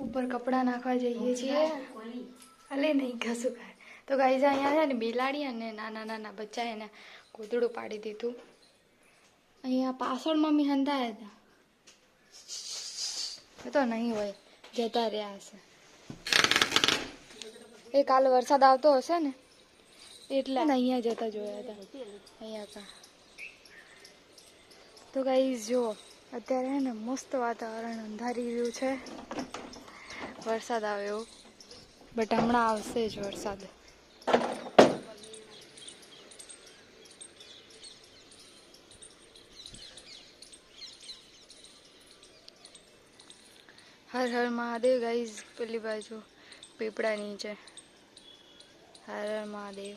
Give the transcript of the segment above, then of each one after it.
ઉપર કપડાં નાખવા જઈએ છીએ. અલે નહીં કશું તો ગાઈઝ અહીંયા છે ને બિલાડી અને નાના નાના બચ્ચા એને કોતડું પાડી દીધું. અહીંયા પાછળ મમ્મી હંધાયા હતા. એ તો નહીં હોય, જતા રહ્યા હશે. એ કાલ વરસાદ આવતો હશે ને, એટલે અહીંયા જતા જોયા હતા. અહીંયા કા. તો ગાઈઝ જો. અત્યારે એને મસ્ત વાતાવરણ અંધારી રહ્યું છે. વરસાદ આવ્યો બટ હમણાં આવશે જ વરસાદ. હર હર મહાદેવ ગાઈઝ, પેલી બાજુ પીપળા નીચે હર હર મહાદેવ.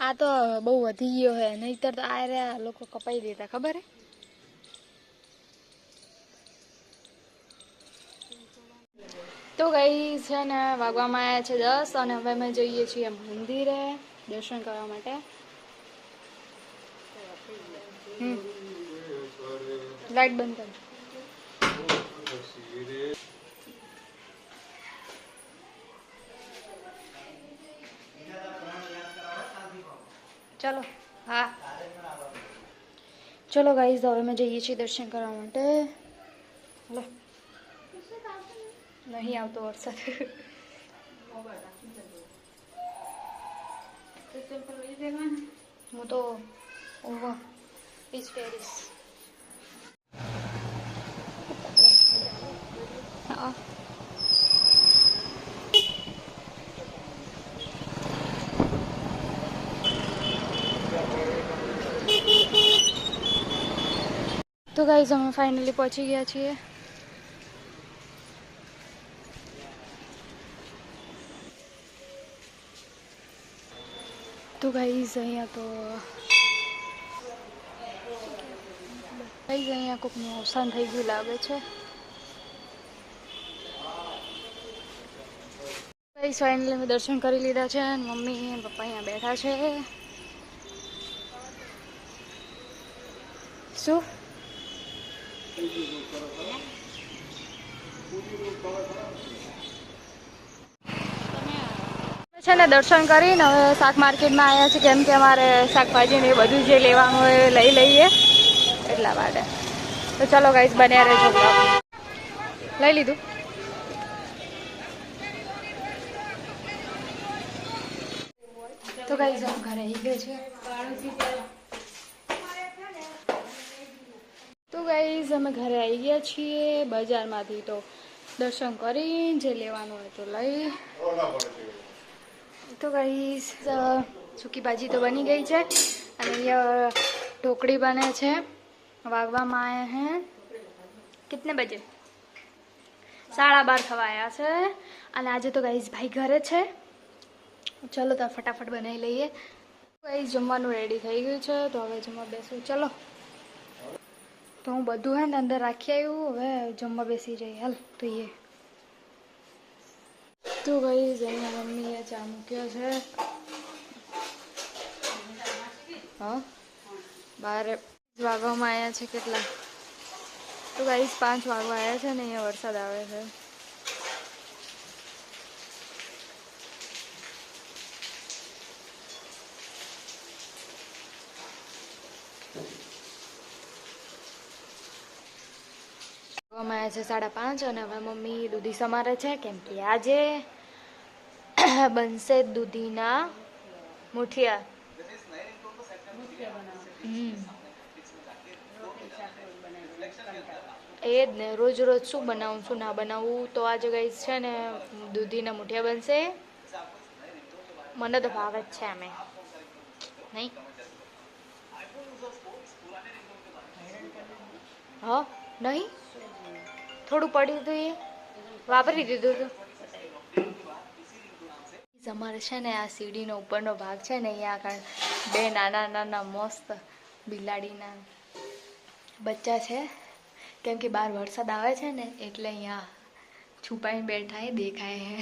આ તો બહુ વધી ગયો હે. નહીતર તો આ રહ્યા લોકો કપાઈ દેતા, ખબર હે? તો ગઈ છે ને, વાગવામાં આવ્યા છે દસ અને હવે અમે જઈએ છીએ મંદિરે દર્શન કરવા માટે. લાઈટ બંધ કર. ચલો, હા. ચલો ગાઈઝ હવે અમે જઈએ છીએ દર્શન કરવા માટે. લો. નહીં આવતો વરસાદ. હું તો ઓહો ઇઝ પહેરીશ હા. તો ગાઈઝ અમે ફાઇનલી પહોંચી ગયા છીએ. તો ગાઈઝ અહીંયા તો ગાઈઝ અહીંયા કોકનું અવસાન થઈ ગયું લાગે છે. ગાઈઝ ફાઇનલી અમે દર્શન કરી લીધા છે મમ્મી અને પપ્પા અહીંયા બેઠા છે. શું? છે ને દર્શન કરીને હવે શાક માર્કેટમાં આવ્યા છે, કેમ કે અમારે શાકભાજી ને બધું જે લેવાનું હોય લઈ લઈએ એટલા માટે. તો ચલો ગાઈસ બન્યા રહેજો લઈ લીધું. તો ગાઈસ અમે ઘરે આવી ગયો છે. તો ગાઈઝ અમે ઘરે આવી ગયા છીએ બજારમાંથી તો. દર્શન કરીને જે લેવાનું હોય તો લઈ. તો ગઈ સૂકી ભાજી તો બની ગઈ છે. અને અહીંયા ઢોકળી બને છે. વાગવામાં આવ્યા હે. કિતને બજે? સાડા બાર થવા છે. અને આજે તો ગાઈઝ ભાઈ ઘરે છે. ચલો તો ફટાફટ બનાવી લઈએ. ગાઈઝ જમવાનું રેડી થઈ ગયું છે. તો હવે જમવા બેસું ચલો. તો હું બધું હે ને અંદર રાખી આવ્યું હવે જમવા બેસી જઈએ. હાલ તો એ તો ગઈ અહીંયા મમ્મીએ ચા મૂક્યો છે. હા? બારે વાગવામાં આવ્યા છે કેટલા? તો ગાઈસ પાંચ વાગવા આવ્યા છે ને અહીંયા વરસાદ આવે છે. આવ્યા છે સાડા પાંચ અને હવે મમ્મી દૂધી સમારે છે, કેમ કે આજે બનશે દૂધીના મુઠિયા. એ જ ને, રોજ રોજ શું બનાવું, શું ના બનાવવું તો આજે ગઈ છે ને, દૂધીના મુઠિયા બનશે. મને તો ભાવે જ છે અમે નહીં? હા? નહીં? થોડું પડ્યું હતું એ? વાપરી દીધું હતું. અમારે છે ને આ સીડીનો ઉપરનો ભાગ છે ને અહીંયા આગળ બે નાના નાના મસ્ત બિલાડીના બચ્ચા છે. કેમ કે બહાર વરસાદ આવે છે ને એટલે અહીંયા છુપાઈને બેઠા એ દેખાય હે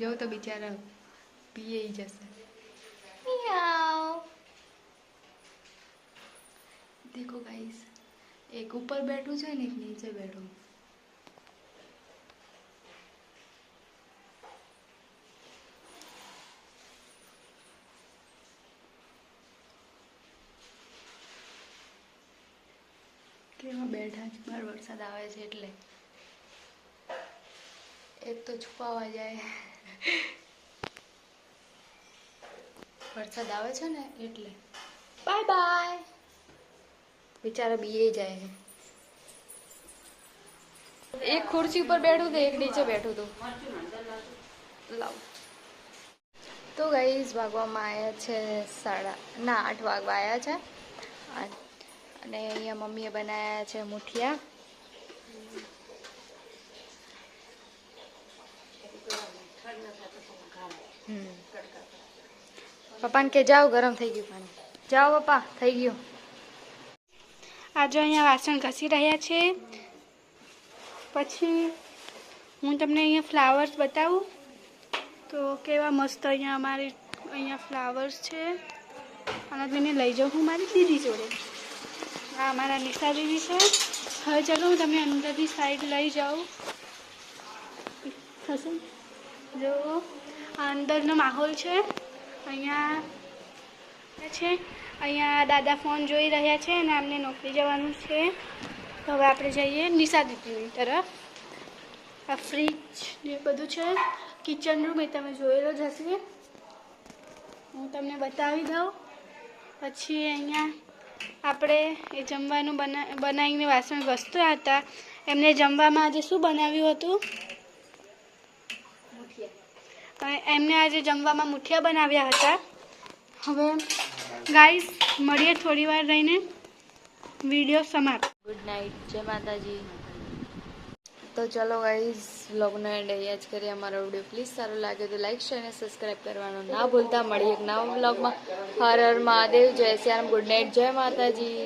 જાઉં તો બિચારા પીએ જશે. દેખો ગાઈસ એક ઉપર બેઠું છે ને એક નીચે બેઠું. કેવા બેઠા છે બહાર વરસાદ આવે છે એટલે. એક તો છુપાવા જાય. વરસાદ આવે છે ને એટલે. Bye bye. બિચારા બીએ જાય છે. એક ખુરશી ઉપર બેઠું હતું એક નીચે બેઠું હતું. લાવ. તો ગઈઝ ભાગવામાં આવ્યા છે સાડા ના આઠ વાગવા આવ્યા છે. અને અહીંયા મમ્મીએ બનાવ્યા છે મુઠિયા. પપ્પાને કે જાઓ ગરમ થઈ ગયું પાણી. જાઓ પપ્પા થઈ ગયું. આજે અહીંયા વાસણ ઘસી રહ્યા છે. પછી હું તમને અહીંયા ફ્લાવર્સ બતાવું. તો કેવા મસ્ત અહીંયા અમારે અહીંયા ફ્લાવર્સ છે. અને તેને લઈ જાઉં હું મારી દીદી જોડે. આ અમારા નિશા દીદી છે. હવે ચાલો હું તમને અંદરની સાઈડ લઈ જાઉં. થશે? જો, આ અંદરનો માહોલ છે. અહીંયા છે. અહીંયા દાદા ફોન જોઈ રહ્યા છે અને એમને નોકરી જવાનું છે. તો હવે આપણે જઈએ નિશા દીદીની તરફ. આ ફ્રીજ ને બધું છે. કિચન રૂમ એ તમે જોયેલો જ હશે. હું તમને બતાવી દઉં. પછી અહીંયા આપણે એ જમવાનું બના બનાવીને વાસણ ઘસતા હતા. એમને જમવામાં આજે શું બનાવ્યું હતું? એમને આજે જમવામાં મુઠિયા બનાવ્યા હતા. હવે ગાઈસ, મળીએ થોડી વાર રહીને. વીડિયો સમાપ્ત. ગુડ નાઇટ, જય માતાજી. તો ચલો ગાઈઝ વ્લોગનો એન્ડ અહીંયા જ કરીએ. અમારો વીડિયો પ્લીઝ સારો લાગે તો લાઈક શેર અને સબસ્ક્રાઈબ કરવાનું ના ભૂલતા. મળીએ એક નવા વ્લોગમાં. હર હર મહાદેવ, જય શ્યામ ગુડ નાઇટ, જય માતાજી.